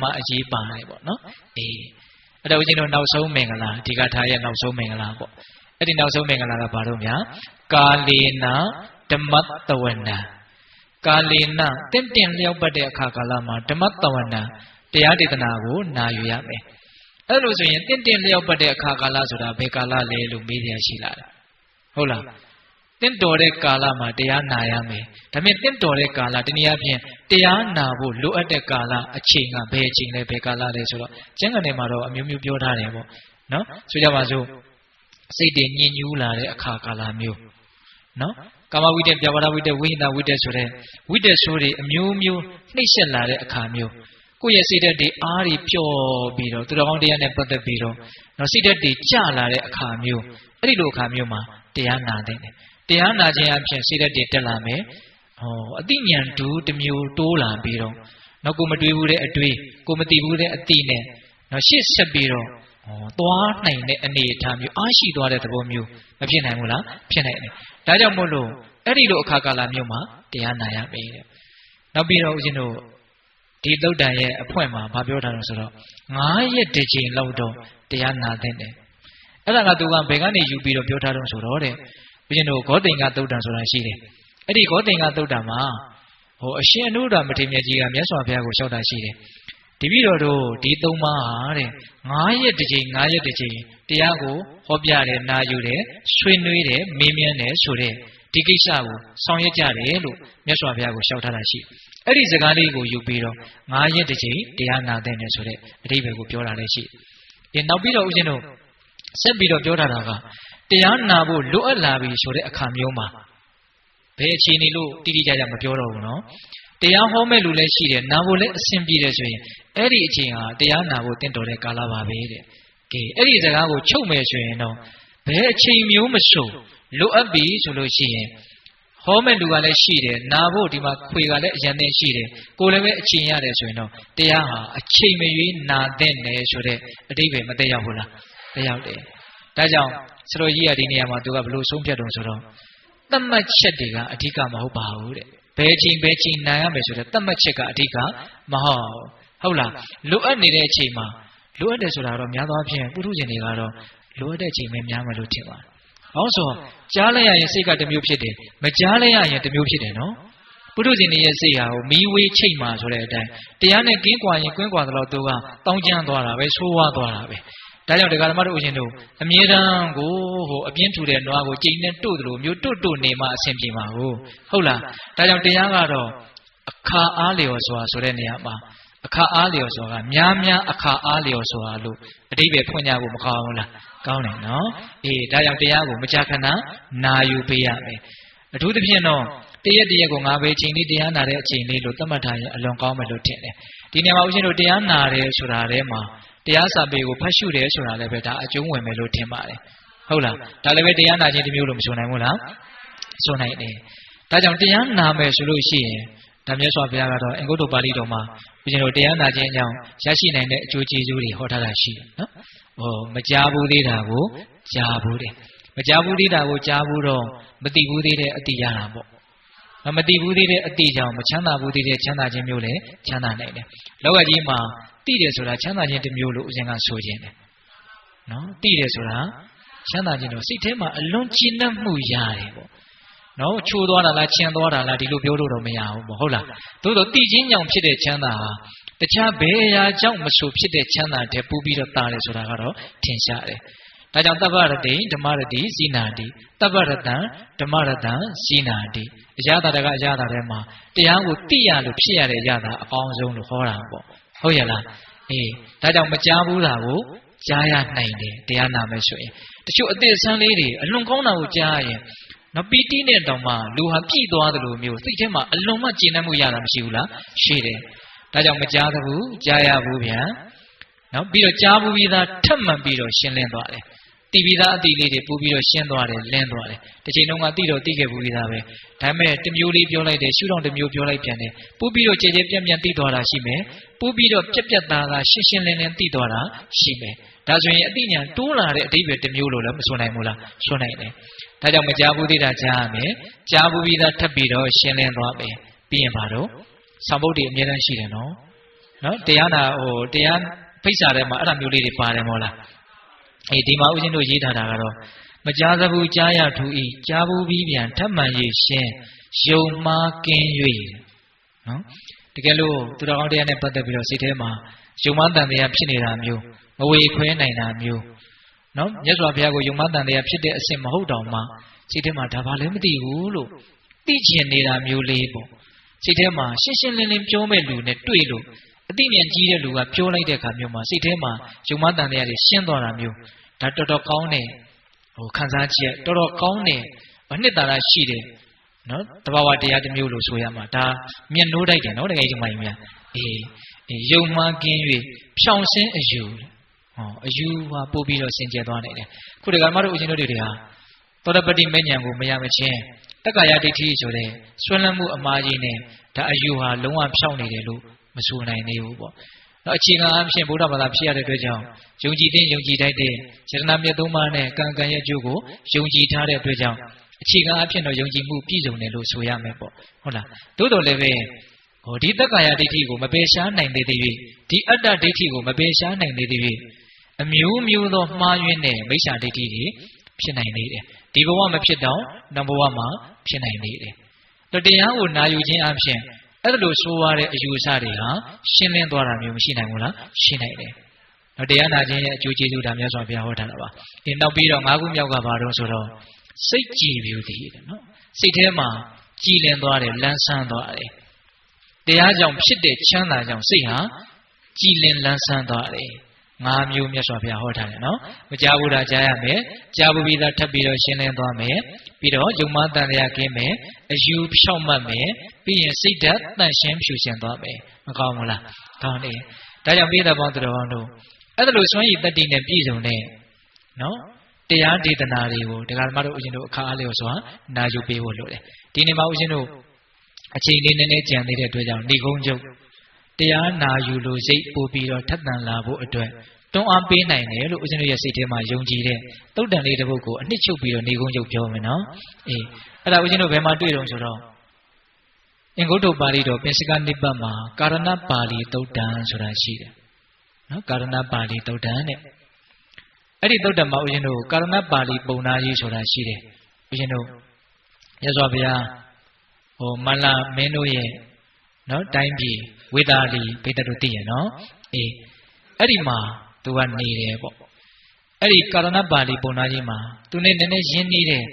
မှအရေးပါတယ်ပေါ့နော်အေးအဲ့တော့ဦးဇင်းတို့နောက်ဆုံးမင်္ဂလာဒီကထားရဲ့နောက်ဆုံးမင်္ဂလာပေါ့အဲ့ဒီနောက်ဆုံးမင်္ဂလာကဘာလို့များကာလေနာဓမ္မတဝနာကာလေနာတင့်တင်လျောက်ပတ်တဲ့အခါကာလမှာဓမ္မတဝနာတရားဒေသနာကိုနာယူရမယ်အဲ့လိုဆိုရင်တင့်တင်လျောက်ပတ်တဲ့အခါကာလဆိုတာဘယ်ကာလလဲလို့မေးရရှိလာတယ်ဟုတ်လား တင့်တော်တဲ့ကာလမှာတရားနာရမယ်ဒါပေမဲ့တင့်တော်တဲ့ကာလတနည်းအားဖြင့်တရားနာဖို့လိုအပ်တဲ့ကာလအချိန်ကဘယ်အချိန်လဲဘယ်ကာလလဲဆိုတော့ကျမ်းဂန်ထဲမှာတော့အမျိုးမျိုးပြောထားတယ်ပေါ့နော်ဆိုကြပါစို့စိတ်တွေညင်ညူးလာတဲ့အခါကာလမျိုးနော်ကာမဝိတ္တပြဘာဝဝိတ္တဝိညာဝိတ္တဆိုတဲ့ဝိတ္တဆိုးတွေအမျိုးမျိုးနှိမ့်ဆက်လာတဲ့အခါမျိုးကိုယ့်ရဲ့စိတ်ဓာတ်တွေအားတွေပျော့ပြီးတော့သူတော်ကောင်းတရားနဲ့ပတ်သက်ပြီးတော့နော်စိတ်ဓာတ်တွေကျလာတဲ့အခါမျိုးအဲ့ဒီလိုအခါမျိုးမှာတရားနာတဲ့ တရားနာခြင်းအပြင်စိတ်ဓာတ်တွေတက်လာမယ်ဟောအတိညာဏ်ဒူးတစ်မျိုးတိုးလာပြီးတော့နော်ကိုမတွေးဘူးတဲ့အတွေးကိုမသိဘူးတဲ့အတိနဲ့နော်ရှေ့ဆက်ပြီးတော့ဟောသွားနိုင်တဲ့အနေအထားမျိုးအားရှိသွားတဲ့သဘောမျိုးမဖြစ်နိုင်ဘူးလားဖြစ်နိုင်တယ်ဒါကြောင့်မို့လို့အဲ့ဒီလိုအခါကာလမျိုးမှာတရားနာရမယ်တဲ့နောက်ပြီးတော့ဦးဇင်းတို့ဒီသုတ်တန်ရဲ့အဖွင့်မှာဗာပြောထားလို့ဆိုတော့9ရက်တစ်ချိန်လောက်တော့တရားနာသင့်တယ်အဲ့ဒါကသူကဘယ်ကနေယူပြီးတော့ပြောထားတော့ဆိုတော့တဲ့ ဦးဇင်းတို့ဂေါတိန်ကသုတ်တန်ဆိုတာရှိတယ်အဲ့ဒီဂေါတိန်ကသုတ်တန်မှာဟိုအရှင်အနုဒ္ဓမထေရမြတ်ကြီးကမြတ်စွာဘုရားကိုလျှောက်တာရှိတယ်တပည့်တော်တို့ဒီသုံးပါးဟာတဲ့9ရက်တစ်ချိန်9ရက်တစ်ချိန်တရားကိုဟောပြတယ်နာယူတယ်ဆွေးနွေးတယ်မေးမြန်းတယ်ဆိုတဲ့ဒီကိစ္စကိုဆောင်ရွက်ကြတယ်လို့မြတ်စွာဘုရားကိုလျှောက်ထားတာရှိအဲ့ဒီစကားလေးကိုယူပြီးတော့9ရက်တစ်ချိန်တရားနာတဲ့တယ်ဆိုတဲ့အဓိပ္ပာယ်ကိုပြောတာလည်းရှိတယ်နောက်ပြီးတော့ဦးဇင်းတို့ဆက်ပြီးတော့ပြောထားတာက တရားနာဖို့လိုအပ်လာပြီဆိုတဲ့အခါမျိုးမှာဘယ်အခြေအနေလို့တိတိကျကျမပြောတော့ဘူးနော်တရားဟောမဲ့လူလည်းရှိတယ်နာဖို့လည်းအဆင်ပြေတယ်ဆိုရင်အဲ့ဒီအချိန်ဟာတရားနာဖို့တင့်တော်တဲ့ကာလပါပဲတဲ့ကဲအဲ့ဒီစကားကိုချုပ်မယ်ဆိုရင်တော့ဘယ်အချိန်မျိုးမဆိုလိုအပ်ပြီဆိုလို့ရှိရင်ဟောမဲ့လူကလည်းရှိတယ်နာဖို့ဒီမှာခွေကလည်းအရင်နဲ့ရှိတယ်ကိုလည်းပဲအချိန်ရတယ်ဆိုရင်တော့တရားဟာအချိန်မရွေးနာတဲ့နယ်ဆိုတဲ့အတိပ္ပယ်မတည့်ရောက်ဘူးလားတည့်ရောက်တယ် ဒါကြောင့်ဆရာကြီးကဒီနေရာမှာသူကဘလို့ဆုံးဖြတ်တုံဆိုတော့သတ်မှတ်ချက်တွေကအဓိကမဟုတ်ပါဘူးတဲ့ဘယ်ချိန်ဘယ်ချိန်နိုင်ရမယ်ဆိုတဲ့သတ်မှတ်ချက်ကအဓိကမဟုတ်ဟုတ်လားလိုအပ်နေတဲ့အချိန်မှာလိုအပ်တယ်ဆိုတာတော့များသောအားဖြင့်ပုထုဇဉ်တွေကတော့လိုအပ်တဲ့အချိန်ပဲများမယ်လို့ထင်ပါတယ်။ဘာလို့ဆိုကြားလိုက်ရရင်စိတ်ကတစ်မျိုးဖြစ်တယ်မကြားလိုက်ရရင်တစ်မျိုးဖြစ်တယ်နော်။ပုထုဇဉ်တွေရဲ့စိတ်ဟာမီးဝေးချိတ်မှာဆိုတဲ့အတိုင်းတရားနဲ့ကင်းကွာရင်ကွင်းကွာသလောက်သူကတောင်းကျမ်းသွားတာပဲဆိုးဝါးသွားတာပဲ။ ဒါကြောင့်တရားဓမ္မတို့ဦးရှင်တို့အမြဲတမ်းကိုဟိုအပြင်းထူတဲ့နွားကိုကြိမ်နဲ့တို့တယ်လို့မျိုးတို့တို့နေမှအဆင်ပြေမှာဟုတ်ဟုတ်လားဒါကြောင့်တရားကတော့အခါအားလျော်စွာဆိုတဲ့နေရာမှာအခါအားလျော်စွာကများများအခါအားလျော်စွာလို့အတိပ္ပယ်ဖွင့်ကြဖို့မကောင်းဘူးလားကောင်းတယ်နော်အေးဒါကြောင့်တရားကိုမကြာခဏနာယူပေးရမယ်အထူးသဖြင့်တော့တရက်တရက်ကိုငါပဲချိန်လေးတရားနာတဲ့အချိန်လေးလို့သတ်မှတ်ထားရင်အလွန်ကောင်းမယ်လို့ထင်တယ်ဒီနေရာမှာဦးရှင်တို့တရားနာတယ်ဆိုတာထဲမှာ တရားစာပေကိုဖတ်ရှုတယ်ဆိုတာလည်းပဲဒါအကျုံးဝင်မယ်လို့ထင်ပါတယ်ဟုတ်လားဒါလည်းပဲတရားနာခြင်းတစ်မျိုးလို့မဆိုနိုင်ဘူးလားဆိုနိုင်တယ်ဒါကြောင့်တရားနာမယ်ဆိုလို့ရှိရင်ဒါမြတ်စွာဘုရားကတော့အင်္ဂုတ္တပါဠိတော်မှာဘုရင်တို့တရားနာခြင်းအကြောင်းရရှိနိုင်တဲ့အကျိုးကျေးဇူးတွေဟောထားတာရှိတယ်နော်ဟောမကြားဘူးသေးတာကိုကြားဘူးတယ်မကြားဘူးသေးတာကိုကြားဘူးတော့မသိဘူးသေးတဲ့အတိရတာပေါ့မသိဘူးသေးတဲ့အတိကြောင့်မချမ်းသာဘူးသေးတဲ့ချမ်းသာခြင်းမျိုးလည်းချမ်းသာနိုင်တယ်လောကကြီးမှာ တိတယ်ဆိုတာချမ်းသာခြင်းတစ်မျိုးလို့ဦးဇင်ကဆိုခြင်းတယ်နော်တိတယ်ဆိုတာချမ်းသာခြင်းတော့စိတ်ထဲမှာအလွန်ကျဉ်းနှံ့မှုရတယ်ပေါ့နော်ချိုးသွားတာလားချင်သွားတာလားဒီလိုပြောလို့တော့မရဘူးပေါ့ဟုတ်လားသို့တော့တိချင်းကြောင့်ဖြစ်တဲ့ချမ်းသာဟာတခြားဘယ်အရာကြောင့်မဆိုဖြစ်တဲ့ချမ်းသာတဲ့ပူပြီးတော့တာတယ်ဆိုတာကတော့ထင်ရှားတယ်ဒါကြောင့်တပ္ပရတိဓမ္မရတိဇိနာတိတပ္ပရတံဓမ္မရတံဇိနာတိအရာတာကအရာတာထဲမှာတရားကိုသိရလို့ဖြစ်ရတဲ့အရာတာအကောင်းဆုံးလို့ဟောတာပေါ့ ဟုတ်ရဲ့လားအေးဒါကြောင့်မကြားဘူးတာကိုကြားရနိုင်တယ်တရားနာမယ်ဆိုရင်တချို့အသေးဆန်းလေးတွေအလွန်ကောင်းတာကိုကြားရင်နော်ပီတိနဲ့တောင်မှလူဟာပြည့်သွားသလိုမျိုးစိတ်ထဲမှာအလွန်မှကျဉ်းနှံ့မှုရတာမရှိဘူးလားရှိတယ်ဒါကြောင့်မကြားဘူးကြားရဘူးဗျာနော်ပြီးတော့ကြားဘူးပြီးသားထပ်မှန်ပြီးတော့ရှင်းလင်းသွားတယ် တည်ပြီးသားအတိလေးတွေပူပြီးတော့ရှင်းသွားတယ်လင်းသွားတယ်တစ်ချိန်လုံးကတိတော့တိခဲ့ဘူးပြီးသားပဲဒါပေမဲ့တမျိုးလေးပြောလိုက်တယ်ရှုထောင့်တမျိုးပြောလိုက်ပြန်တယ်ပူပြီးတော့ကြဲကြဲပြန့်ပြန့်တိသွားတာရှိမယ်ပူပြီးတော့ပြက်ပြက်သားသားရှင်းရှင်းလင်းလင်းတိသွားတာရှိမယ်ဒါဆိုရင်အတိညာတိုးလာတဲ့အတိပ္ပယ်တမျိုးလို့လည်းမဆိုနိုင်ဘူးလားဆိုနိုင်တယ်ဒါကြောင့်မကြားဘူးသေးတာကြားရမယ်ကြားဘူးပြီးသားထပ်ပြီးတော့ရှင်းလင်းသွားမယ်ပြီးရင်ပါတော့သံဗုဒ္ဓေအမြဲတမ်းရှိတယ်နော်နော်တရားနာဟိုတရားဖိတ်စာထဲမှာအဲ့ဒါမျိုးလေးတွေပါတယ်မို့လား အေးဒီမှာဦးဇင်းတို့ရေးထားတာကတော့မကြားသဘူးကြားရထူဤကြားဘူးပြီးပြန်ထပ်မှန်ရေးရှင်းယုံမှားကင်း၍နော်တကယ်လို့သူတော်ကောင်းတရားနဲ့ပတ်သက်ပြီးတော့စိတ်ထဲမှာယုံမှန်းတန်တရားဖြစ်နေတာမျိုးမဝေခွဲနိုင်တာမျိုးနော်မြတ်စွာဘုရားကိုယုံမှန်းတန်တရားဖြစ်တဲ့အစစ်မဟုတ်တော့မှစိတ်ထဲမှာဒါဘာလည်းမသိဘူးလို့သိချင်နေတာမျိုးလေးပေါ့စိတ်ထဲမှာရှင်းရှင်းလင်းလင်းပြောမဲ့လူနဲ့တွေ့လို့အသိဉာဏ်ကြီးတဲ့လူကပြောလိုက်တဲ့အခါမျိုးမှာစိတ်ထဲမှာယုံမှန်းတန်တရားတွေရှင်းသွားတာမျိုး ဒါတော်တော်ကောင်းတဲ့ဟိုခံစားချက်တော်တော်ကောင်းတဲ့အနှစ်သာရရှိတယ်နော်တဘာဝတရားတစ်မျိုးလို့ဆိုရမှာဒါမျက်နှိုးတိုက်တယ်နော်တကယ်ကြီးမှန်များအေးအေးယုံမှကင်း၍ဖြောင်စင်းအယူဟောအယူဟာပို့ပြီးတော့စင်ကြယ်သွားနိုင်တယ်ခုဒီကမတို့ဦးဇင်းတို့တွေဟာသောတပတိမဉ္ဇဉ်ကိုမရမချင်းတက္ကာယဒိဋ္ဌိဆိုတဲ့ဆွမ်းလန်းမှုအမှားကြီးနဲ့ဒါအယူဟာလုံးဝဖြောင်းနေတယ်လို့မဆိုနိုင်သေးဘူးပေါ့ တော့အခြေခံအဖြစ်ဗုဒ္ဓဘာသာဖြစ်ရတဲ့အတွက်ကြောင့်ယုံကြည်တဲ့ယုံကြည်တတ်တဲ့စေတနာမြတ်သုံးပါးနဲ့ကံကံရဲ့အကျိုးကိုယုံကြည်ထားတဲ့အတွက်ကြောင့်အခြေခံအဖြစ်တော့ယုံကြည်မှုပြည့်စုံတယ်လို့ဆိုရမယ်ပေါ့ဟုတ်လားသို့တော်လည်းပဲဟိုဒီတက္ကာယဒိဋ္ဌိကိုမပယ်ရှားနိုင်သေးသေး၍ဒီအတ္တဒိဋ္ဌိကိုမပယ်ရှားနိုင်သေးသေး၍အမျိုးမျိုးသောမှားယွင်းတဲ့မိစ္ဆာဒိဋ္ဌိတွေဖြစ်နိုင်နေတယ်ဒီဘဝမဖြစ်တော့နောက်ဘဝမှာဖြစ်နိုင်နေတယ်တော့တရားကိုနာယူခြင်းအပြင် အဲ့လိုဆိုရတဲ့အယူအဆတွေဟာရှင်းလင်းသွားတာမျိုးမရှိနိုင်ဘူးလားရှင်းနိုင်တယ်တော့တရားနာခြင်းရဲ့အကျိုးကျေးဇူးဒါမြတ်စွာဘုရားဟောထားတာပါဒီနောက်ပြီးတော့၅ခုမြောက်ကဘာလို့ဆိုတော့စိတ်ကြည်ပြူတည်တယ်နော်စိတ်ထဲမှာကြည်လင်သွားတယ်လန်းဆန်းသွားတယ်တရားကြောင့်ဖြစ်တဲ့ချမ်းသာကြောင့်စိတ်ဟာကြည်လင်လန်းဆန်းသွားတယ် ငါးမျိုးမြတ်စွာဘုရားဟောထားတယ်နော်မကြားဘူးတာကြားရမယ်ကြားဘူးပြီးသားထပ်ပြီးတော့ရှင်းလင်းသွားမယ်ပြီးတော့ယုံမတန်တရားကင်းမယ်အယူဖြောက်မှတ်မယ်ပြီးရင်စိတ်ဓာတ်တန့်ရှင်းဖြူရှင်သွားမယ်မကောင်းဘူးလားကောင်းတယ်ဒါကြောင့်ပြည်သက်ပေါင်းသူတော်ကောင်းတို့အဲ့ဒါလိုစွမ်းရည်တတ္တိနဲ့ပြည့်စုံတဲ့နော်တရားဒေသနာတွေကိုဒကာဓမ္မတို့ဦးဇင်းတို့အခါအားလျော်စွာနာယူပေးဖို့လိုတယ်ဒီနေ့မှာဦးဇင်းတို့အချိန်လေးနည်းနည်းကြံသေးတဲ့အတွက်ကြောင့်ဏိကုံးချုပ်တရားနာယူလို့စိတ်ပို့ပြီးတော့ထက်သန်လာဖို့အတွက် တွန်းအားပေးနိုင်တယ်လို့ဦးဇင်းတို့ရဲ့စိတ်ထဲမှာယုံကြည်တဲ့တုတ်တန်လေးတစ်ပုဒ်ကိုအနှစ်ချုပ်ပြီးတော့ဏိကုံးချုပ်ပြောမယ်နော်အေးအဲ့ဒါဦးဇင်းတို့ဘယ်မှာတွေ့တော့ဆိုတော့အင်္ဂုတ္တပါဠိတော်ပင်စကနိပတ်မှာကာရဏပါဠိတုတ်တန်ဆိုတာရှိတယ်နော်ကာရဏပါဠိတုတ်တန်တဲ့အဲ့ဒီတုတ်တံမှာဦးဇင်းတို့ကာရဏပါဠိပုံနာကြီးဆိုတာရှိတယ်ဦးဇင်းတို့ရသော်ဘုရားဟိုမလမင်းတို့ရဲ့နော်တိုင်းပြည်ဝေသာလီဘိတ္တတို့သိရနော်အေးအဲ့ဒီမှာ သူကနေတယ်ပေါ့အဲ့ဒီကာရဏပါဠိပုံနာကြီးမှာသူနဲ့နည်းနည်းရင်းနှီးတဲ့